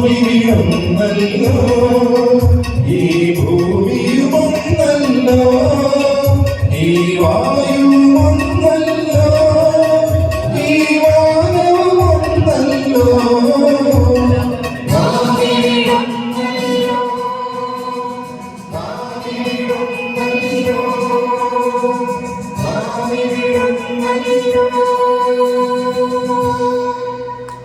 భూమిలో ఈ భూమి బొమ్మల్లో ఈ వాయు